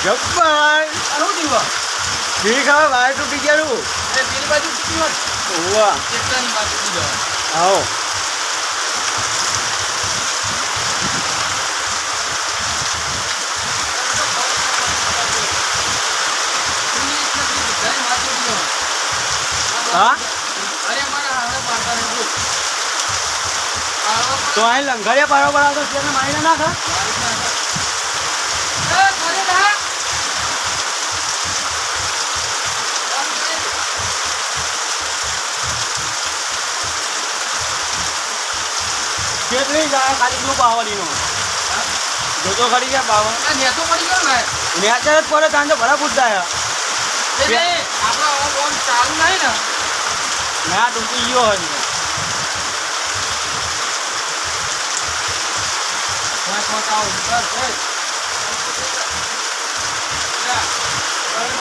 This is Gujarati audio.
જબ્બર શું થયું ઠીક હવે વાયર તૂટી એ પેલી બાજુ તૂટી હોત ઓવા કેટલાની બાજુ તૂટી જવાય આવો. હા? અરે મારા હાડે પાડતા નથી તો. અહીં લંઘરિયા પાડો પડાવતો તેને મારીને નાખા. કેટલી જાય ખાલી શું પાવલીનો જોતો ખરી ગયા પાવા નેતો પડી ગયો ને નેચર જ પડે તાન તો ભલા પૂછતા એટલે આપણા ઓમ ચાલુ નહીં ને. ના તૂટી ગયો હોય. પાંચ પાંચ આવો ઉપર